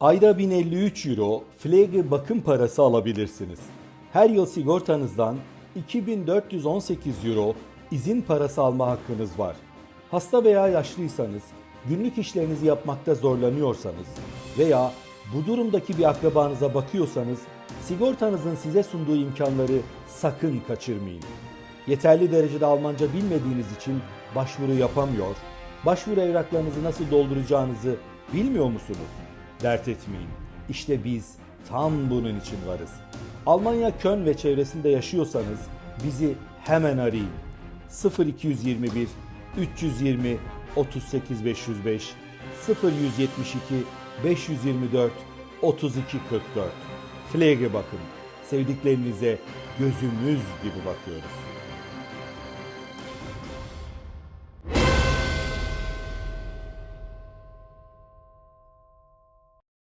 Ayda 1053 euro Pflege bakım parası alabilirsiniz. Her yıl sigortanızdan 2418 euro izin parası alma hakkınız var. Hasta veya yaşlıysanız, günlük işlerinizi yapmakta zorlanıyorsanız veya bu durumdaki bir akrabanıza bakıyorsanız sigortanızın size sunduğu imkanları sakın kaçırmayın. Yeterli derecede Almanca bilmediğiniz için başvuru yapamıyor, başvuru evraklarınızı nasıl dolduracağınızı bilmiyor musunuz? Dert etmeyin. İşte biz tam bunun için varız. Almanya Köln ve çevresinde yaşıyorsanız bizi hemen arayın. 0221 320 38 505 0172 524 32 44 Pflege bakın. Sevdiklerinize gözümüz gibi bakıyoruz.